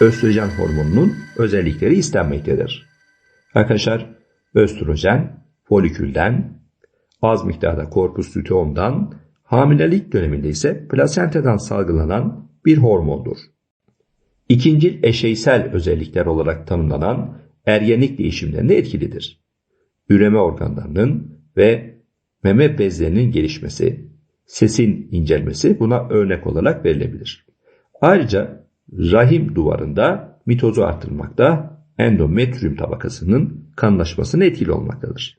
östrojen hormonunun özellikleri istenmektedir. Arkadaşlar östrojen folikülden, az miktarda korpus luteumdan, hamilelik döneminde ise plasentadan salgılanan bir hormondur. İkincil eşeysel özellikler olarak tanımlanan ergenlik değişimlerinde etkilidir. Üreme organlarının ve meme bezlerinin gelişmesi, sesin incelmesi buna örnek olarak verilebilir. Ayrıca rahim duvarında mitozu arttırmakta, endometrium tabakasının kanlaşmasına etkili olmaktadır.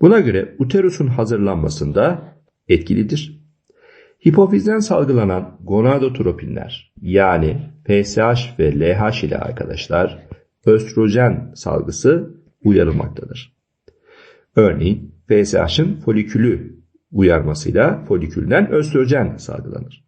Buna göre uterusun hazırlanmasında etkilidir. Hipofizden salgılanan gonadotropinler yani PSH ve LH ile arkadaşlar östrojen salgısı uyarılmaktadır. Örneğin PSH'ın folikülü uyarmasıyla folikülden östrojen salgılanır.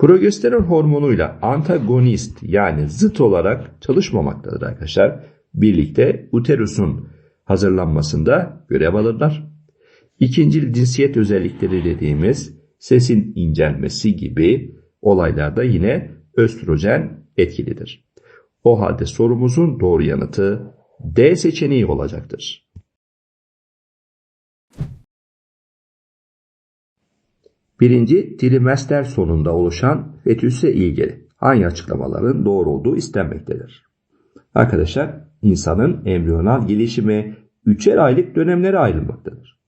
Progesteron hormonuyla antagonist yani zıt olarak çalışmamaktadır arkadaşlar. Birlikte uterusun hazırlanmasında görev alırlar. İkincil cinsiyet özellikleri dediğimiz sesin incelmesi gibi olaylarda yine östrojen etkilidir. O halde sorumuzun doğru yanıtı D seçeneği olacaktır. Birinci trimester sonunda oluşan fetüse ilgili hangi açıklamaların doğru olduğu istenmektedir. Arkadaşlar insanın embriyonal gelişimi üçer aylık dönemlere ayrılmaktadır.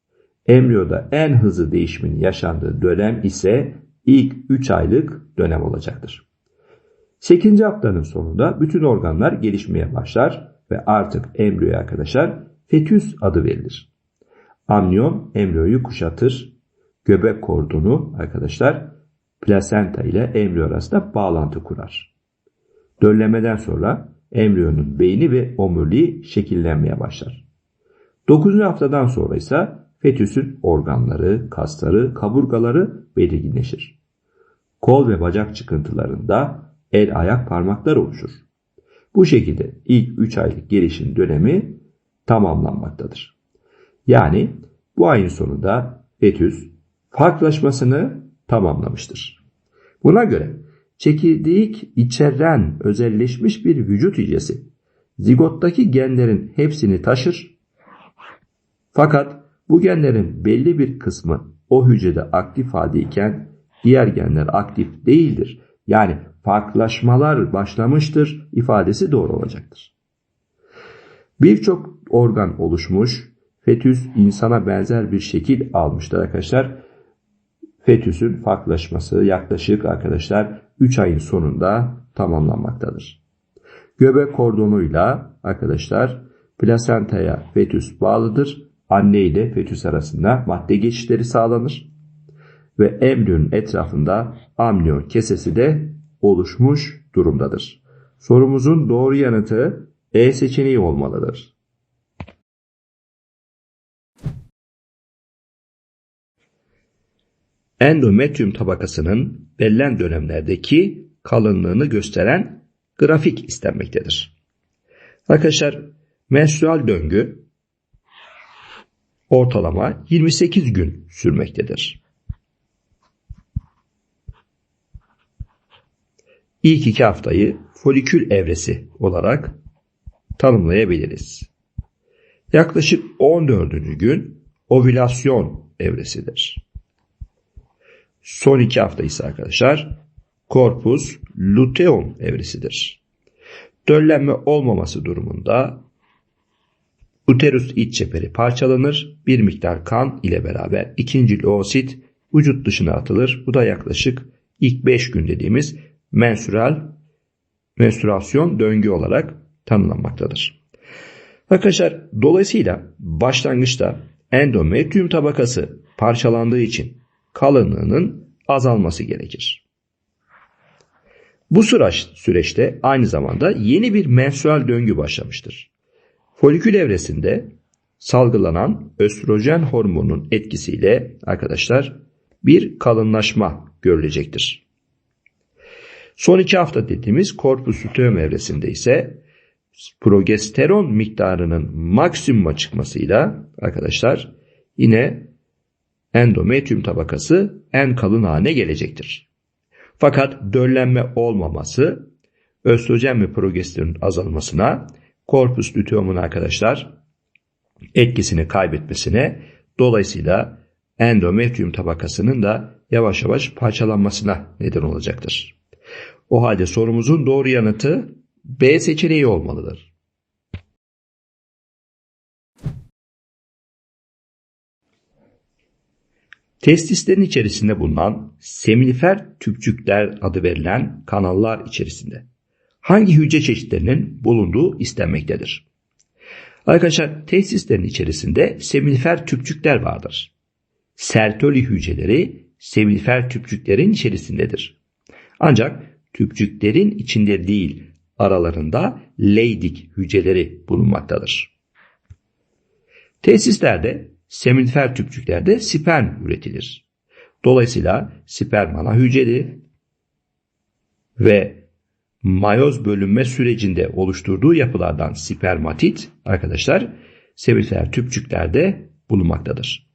Embriyoda en hızlı değişimin yaşandığı dönem ise ilk 3 aylık dönem olacaktır. 8. haftanın sonunda bütün organlar gelişmeye başlar ve artık embriyoya arkadaşlar fetüs adı verilir. Amniyon embriyoyu kuşatır. Göbek kordonu arkadaşlar plasenta ile embriyo arasında bağlantı kurar. Döllemeden sonra embriyonun beyni ve omuriliği şekillenmeye başlar. 9. haftadan sonra ise fetüsün organları, kasları, kaburgaları belirginleşir. Kol ve bacak çıkıntılarında el ayak parmaklar oluşur. Bu şekilde ilk 3 aylık gelişim dönemi tamamlanmaktadır. Yani bu ayın sonunda fetüs farklılaşmasını tamamlamıştır. Buna göre çekirdeğik içeren özelleşmiş bir vücut hücresi zigottaki genlerin hepsini taşır. Fakat bu genlerin belli bir kısmı o hücrede aktif haldeyken diğer genler aktif değildir. Yani farklılaşmalar başlamıştır ifadesi doğru olacaktır. Birçok organ oluşmuş, fetüs insana benzer bir şekil almıştır arkadaşlar. Fetüsün farklılaşması yaklaşık arkadaşlar 3 ayın sonunda tamamlanmaktadır. Göbek kordonuyla arkadaşlar plasentaya fetüs bağlıdır. Anne ile fetüs arasında madde geçişleri sağlanır. Ve embriyonun etrafında amniyon kesesi de oluşmuş durumdadır. Sorumuzun doğru yanıtı E seçeneği olmalıdır. Endometrium tabakasının belirlen dönemlerdeki kalınlığını gösteren grafik istenmektedir. Arkadaşlar menstrual döngü ortalama 28 gün sürmektedir. İlk iki haftayı folikül evresi olarak tanımlayabiliriz. Yaklaşık 14. gün ovülasyon evresidir. Son iki hafta ise arkadaşlar korpus luteum evresidir. Döllenme olmaması durumunda uterus iç çeperi parçalanır. Bir miktar kan ile beraber ikinci oosit vücut dışına atılır. Bu da yaklaşık ilk 5 gün dediğimiz menstrual menstruasyon döngü olarak tanımlanmaktadır. Arkadaşlar dolayısıyla başlangıçta endometrium tabakası parçalandığı için kalınlığının azalması gerekir. Bu süreç, süreçte aynı zamanda yeni bir menstrual döngü başlamıştır. Folikül evresinde salgılanan östrojen hormonunun etkisiyle arkadaşlar bir kalınlaşma görülecektir. Son iki hafta dediğimiz korpus luteum evresinde ise progesteron miktarının maksimuma çıkmasıyla arkadaşlar yine endometrium tabakası en kalın haline gelecektir. Fakat döllenme olmaması östrojen ve progesteronun azalmasına, korpus luteum'un arkadaşlar etkisini kaybetmesine, dolayısıyla endometrium tabakasının da yavaş yavaş parçalanmasına neden olacaktır. O halde sorumuzun doğru yanıtı B seçeneği olmalıdır. Testislerin içerisinde bulunan seminifer tüpçükler adı verilen kanallar içerisinde hangi hücre çeşitlerinin bulunduğu istenmektedir? Arkadaşlar testislerin içerisinde seminifer tüpçükler vardır. Sertoli hücreleri seminifer tüpçüklerin içerisindedir. Ancak tüpçüklerin içinde değil aralarında Leydig hücreleri bulunmaktadır. Tesislerde seminifer tüpçüklerde sperm üretilir. Dolayısıyla sperm ana hücreli ve mayoz bölünme sürecinde oluşturduğu yapılardan spermatit arkadaşlar seminifer tüpçüklerde bulunmaktadır.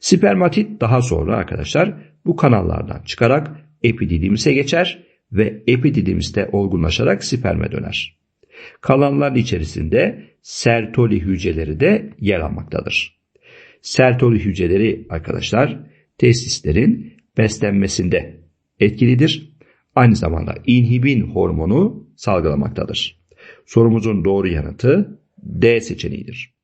Spermatit daha sonra arkadaşlar bu kanallardan çıkarak epididimise geçer ve epididimiste olgunlaşarak sperme döner. Kalanların içerisinde sertoli hücreleri de yer almaktadır. Sertoli hücreleri arkadaşlar testislerin beslenmesinde etkilidir. Aynı zamanda inhibin hormonu salgılamaktadır. Sorumuzun doğru yanıtı D seçeneğidir.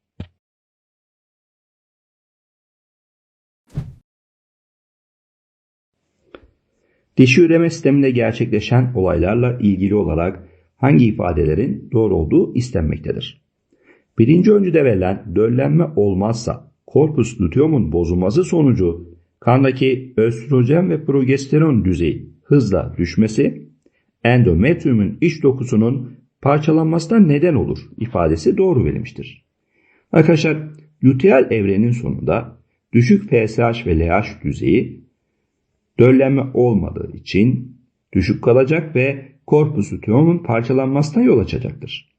Dişi üreme sisteminde gerçekleşen olaylarla ilgili olarak hangi ifadelerin doğru olduğu istenmektedir. Birinci öncüde verilen döllenme olmazsa korpus luteum'un bozulması sonucu kandaki östrojen ve progesteron düzeyi hızla düşmesi endometriumun iç dokusunun parçalanmasına neden olur ifadesi doğru verilmiştir. Arkadaşlar luteal evrenin sonunda düşük PSH ve LH düzeyi döllenme olmadığı için düşük kalacak ve korpus luteum'un parçalanmasına yol açacaktır.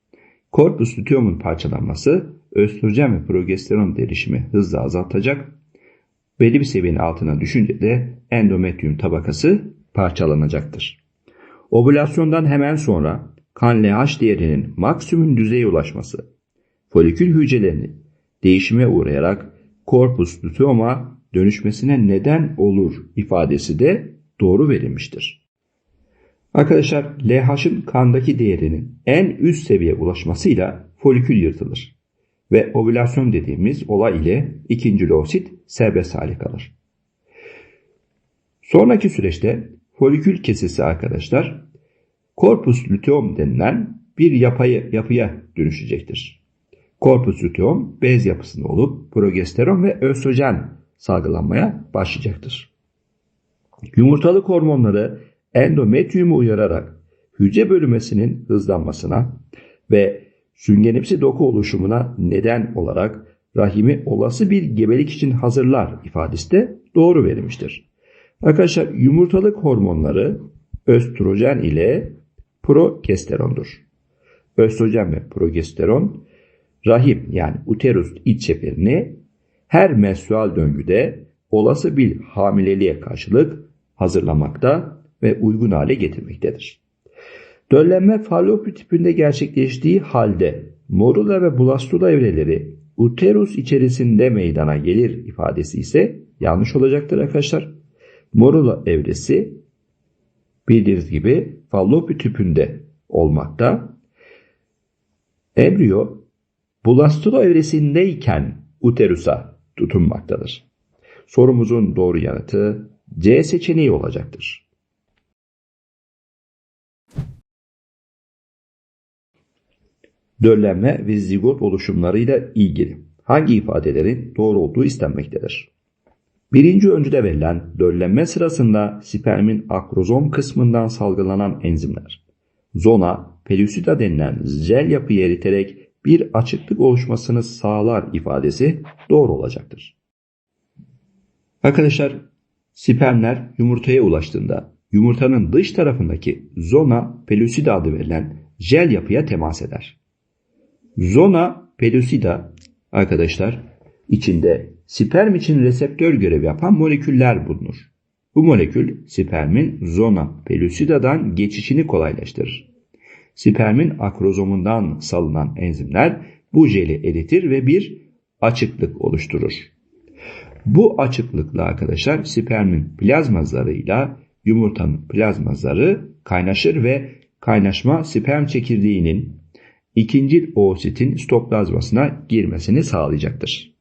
Korpus luteum'un parçalanması östrojen ve progesteron derişimi hızla azaltacak. Belli bir seviyenin altına düşünce de endometrium tabakası parçalanacaktır. Ovülasyondan hemen sonra kan LH değerinin maksimum düzeye ulaşması folikül hücrelerini değişime uğrayarak korpus luteuma dönüşmesine neden olur ifadesi de doğru verilmiştir. Arkadaşlar LH'ın kandaki değerinin en üst seviye ulaşmasıyla folikül yırtılır ve ovülasyon dediğimiz olay ile ikinci loosit serbest hale kalır. Sonraki süreçte folikül kesesi arkadaşlar korpus luteum denilen bir yapayı, yapıya dönüşecektir. Korpus luteum bez yapısında olup progesteron ve östrojen salgılanmaya başlayacaktır. Yumurtalık hormonları endometriyumu uyararak hücre bölünmesinin hızlanmasına ve süngenimsi doku oluşumuna neden olarak rahimi olası bir gebelik için hazırlar ifadesi de doğru verilmiştir. Arkadaşlar yumurtalık hormonları östrojen ile progesterondur. Östrojen ve progesteron rahim yani uterus iç çeperini her menstrual döngüde olası bir hamileliğe karşılık hazırlamakta ve uygun hale getirmektedir. Döllenme fallopi tipinde gerçekleştiği halde morula ve blastula evreleri uterus içerisinde meydana gelir ifadesi ise yanlış olacaktır arkadaşlar. Morula evresi bildiğiniz gibi fallopi tüpünde olmakta. Embriyo blastula evresindeyken uterusa tutunmaktadır. Sorumuzun doğru yanıtı C seçeneği olacaktır. Döllenme ve zigot oluşumlarıyla ilgili hangi ifadelerin doğru olduğu istenmektedir? Birinci öncüde verilen döllenme sırasında spermin akrozom kısmından salgılanan enzimler, zona, pelüsida denilen jel yapıyı eriterek bir açıklık oluşmasını sağlar ifadesi doğru olacaktır. Arkadaşlar spermler yumurtaya ulaştığında yumurtanın dış tarafındaki zona pellucida adı verilen jel yapıya temas eder. Zona pellucida arkadaşlar içinde sperm için reseptör görevi yapan moleküller bulunur. Bu molekül spermin zona pellucida'dan geçişini kolaylaştırır. spermin akrozomundan salınan enzimler bu jeli eritir ve bir açıklık oluşturur. Bu açıklıkla arkadaşlar spermin plazma zarıyla yumurtanın plazma zarı kaynaşır ve kaynaşma sperm çekirdeğinin ikinci oositin stoplazmasına girmesini sağlayacaktır.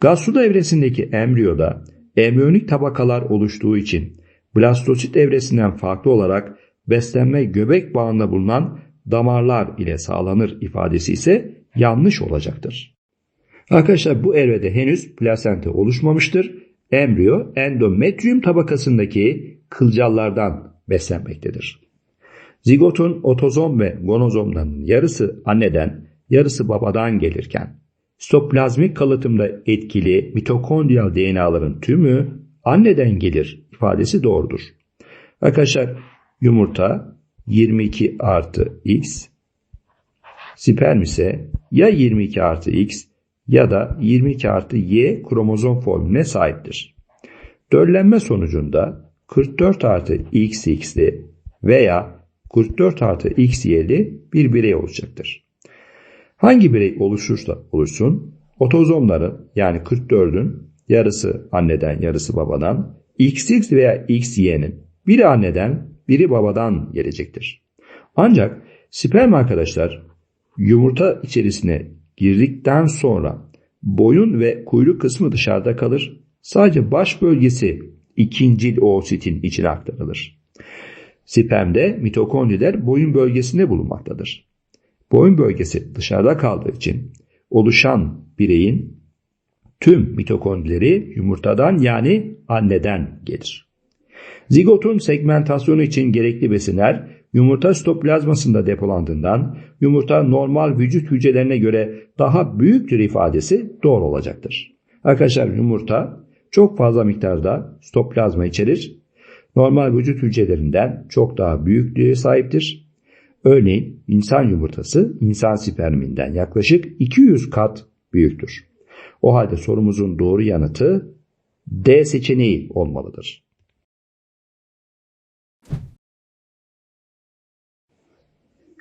Gaz su evresindeki embriyoda embriyonik tabakalar oluştuğu için blastosit evresinden farklı olarak beslenme göbek bağında bulunan damarlar ile sağlanır ifadesi ise yanlış olacaktır. Arkadaşlar bu evrede henüz plasenta oluşmamıştır. Embriyo endometrium tabakasındaki kılcallardan beslenmektedir. Zigotun otozom ve gonozomlarının yarısı anneden, yarısı babadan gelirken, stoplazmik kalıtımda etkili mitokondriyal DNA'ların tümü anneden gelir ifadesi doğrudur. Arkadaşlar yumurta 22 artı x, sperm ise ya 22 artı x ya da 22 artı y kromozom formüne sahiptir. Döllenme sonucunda 44 artı xx'li veya 44 artı xy'li bir birey oluşacaktır. Hangi birey oluşursa oluşsun otozomların yani 44'ün yarısı anneden yarısı babadan XX veya XY'nin biri anneden biri babadan gelecektir. Ancak sperm arkadaşlar yumurta içerisine girdikten sonra boyun ve kuyruk kısmı dışarıda kalır. Sadece baş bölgesi ikincil oositin içine aktarılır. Spermde mitokondriler boyun bölgesinde bulunmaktadır. Boyun bölgesi dışarıda kaldığı için oluşan bireyin tüm mitokondrileri yumurtadan yani anneden gelir. Zigotun segmentasyonu için gerekli besinler yumurta sitoplazmasında depolandığından yumurta normal vücut hücrelerine göre daha büyüktür ifadesi doğru olacaktır. Arkadaşlar yumurta çok fazla miktarda sitoplazma içerir. Normal vücut hücrelerinden çok daha büyüklüğe sahiptir. Örneğin insan yumurtası insan sperminden yaklaşık 200 kat büyüktür. O halde sorumuzun doğru yanıtı D seçeneği olmalıdır.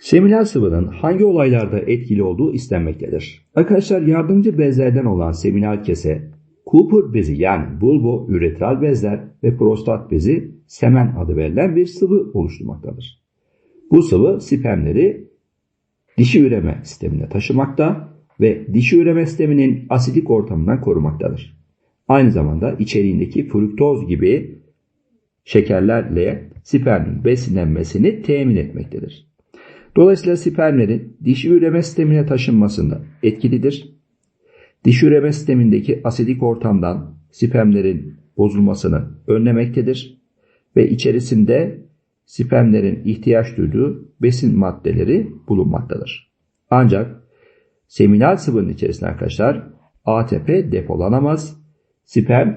Seminal sıvının hangi olaylarda etkili olduğu istenmektedir. Arkadaşlar yardımcı bezlerden olan seminal kese, Cooper bezi yani bulbo üretral bezler ve prostat bezi semen adı verilen bir sıvı oluşturmaktadır. Bu sıvı spermleri dişi üreme sistemine taşımakta ve dişi üreme sisteminin asidik ortamından korumaktadır. Aynı zamanda içeriğindeki fruktoz gibi şekerlerle spermin besinlenmesini temin etmektedir. Dolayısıyla spermlerin dişi üreme sistemine taşınmasında etkilidir. Dişi üreme sistemindeki asidik ortamdan spermlerin bozulmasını önlemektedir ve içerisinde spermlerin ihtiyaç duyduğu besin maddeleri bulunmaktadır. Ancak seminal sıvının içerisinde arkadaşlar ATP depolanamaz. Sperm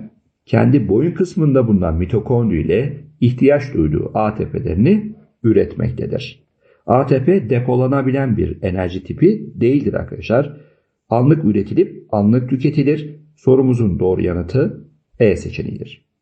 kendi boyun kısmında bulunan mitokondri ile ihtiyaç duyduğu ATP'lerini üretmektedir. ATP depolanabilen bir enerji tipi değildir arkadaşlar. Anlık üretilip anlık tüketilir. Sorumuzun doğru yanıtı E seçeneğidir.